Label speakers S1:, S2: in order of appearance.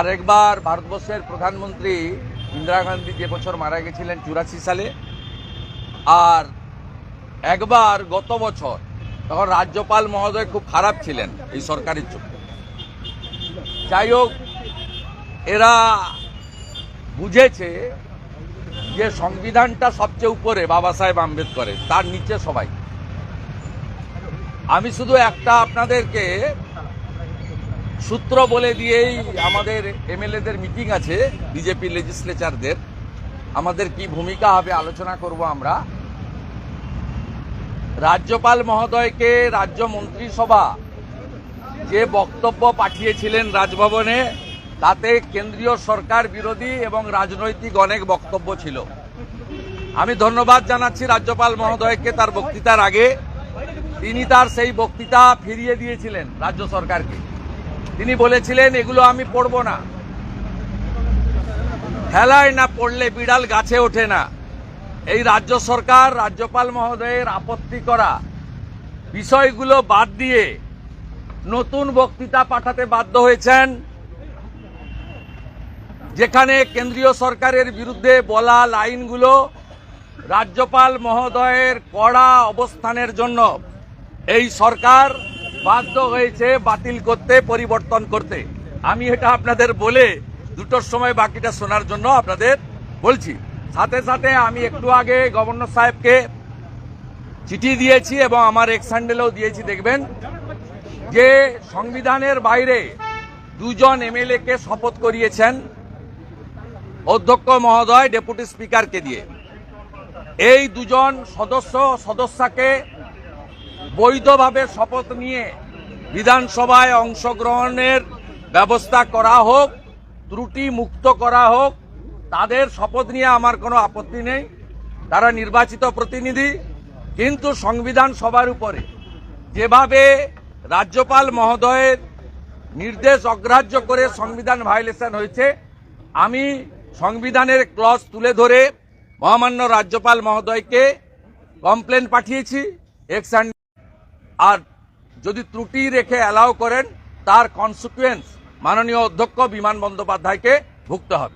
S1: আরেকবার ভারতবর্ষের প্রধানমন্ত্রী ইন্দিরা গান্ধী যে বছর মারা গেছিলেন চুরাশি সালে, আর একবার গত বছর তখন রাজ্যপাল মহোদয় খুব খারাপ ছিলেন এই সরকারের চোখে যাই হোক, এরা বুঝেছে যে সংবিধানটা সবচেয়ে উপরে বাবা সাহেব আম্বেদকরের, তার নিচে সবাই। আমি শুধু একটা আপনাদেরকে সূত্র বলে দিয়েই আমাদের এমএলএদের মিটিং আছে, বিজেপি লেজিসলেচারদের আমাদের কি ভূমিকা হবে আলোচনা করব আমরা। রাজ্যপাল মহোদয়কে রাজ্য মন্ত্রিসভা যে বক্তব্য পাঠিয়েছিলেন রাজভবনে, তাতে কেন্দ্রীয় সরকার বিরোধী এবং রাজনৈতিক অনেক বক্তব্য ছিল। আমি ধন্যবাদ জানাচ্ছি রাজ্যপাল মহোদয়কে তার বক্তৃতার আগে। তিনি তার সেই বক্তৃতা ফিরিয়ে দিয়েছিলেন রাজ্য সরকারকে। তিনি বলেছিলেন, এগুলো আমি পড়ব না। খেলায় না পড়লে বিড়াল গাছে ওঠে না। এই রাজ্য সরকার, রাজ্যপাল মহোদয়ের আপত্তি করা বিষয়গুলো বাদ দিয়ে নতুন বক্তৃতা পাঠাতে বাধ্য হয়েছেন, যেখানে কেন্দ্রীয় সরকারের বিরুদ্ধে বলা লাইনগুলো রাজ্যপাল মহোদয়ের কড়া অবস্থানের জন্য। এই সরকার বাধ্য হয়েছে বাতিল করতে, পরিবর্তন করতে। আমি এটা আপনাদের বলে দুটোর সময় বাকিটা শোনার জন্য আপনাদের বলছি। সাথে সাথে আমি একটু আগে গভর্নর সাহেবকে চিঠি দিয়েছি এবং আমার এক্স হ্যান্ডেলেও দিয়েছি, দেখবেন। যে সংবিধানের বাইরে দুজন এমএলএ কে শপথ করিয়েছেন অধ্যক্ষ মহোদয়, ডেপুটি স্পিকারকে দিয়ে। এই দুজন সদস্য, সদস্যকে বৈধভাবে শপথ নিয়ে বিধানসভায় অংশগ্রহণের ব্যবস্থা করা হোক, ত্রুটি মুক্ত করা হোক, তাদের শপথ নিয়ে আমার কোনো আপত্তি নেই। তারা নির্বাচিত প্রতিনিধি, কিন্তু সংবিধান সবার উপরে যেভাবে রাজ্যপাল মহোদয়ের নির্দেশ অগ্রাহ্য করে সংবিধান ভায়োলেশন হয়েছে, আমি সংবিধানের ক্লজ তুলে ধরে মহামান্য রাজ্যপাল মহোদয়কে কমপ্লেন পাঠিয়েছি এক্স আর যদি ত্রুটি রেখে অ্যালাউ করেন তার কনসিকুয়েন্স মাননীয় অধ্যক্ষ বিমান বন্দ্যোপাধ্যায়কে ভুগতে হবে।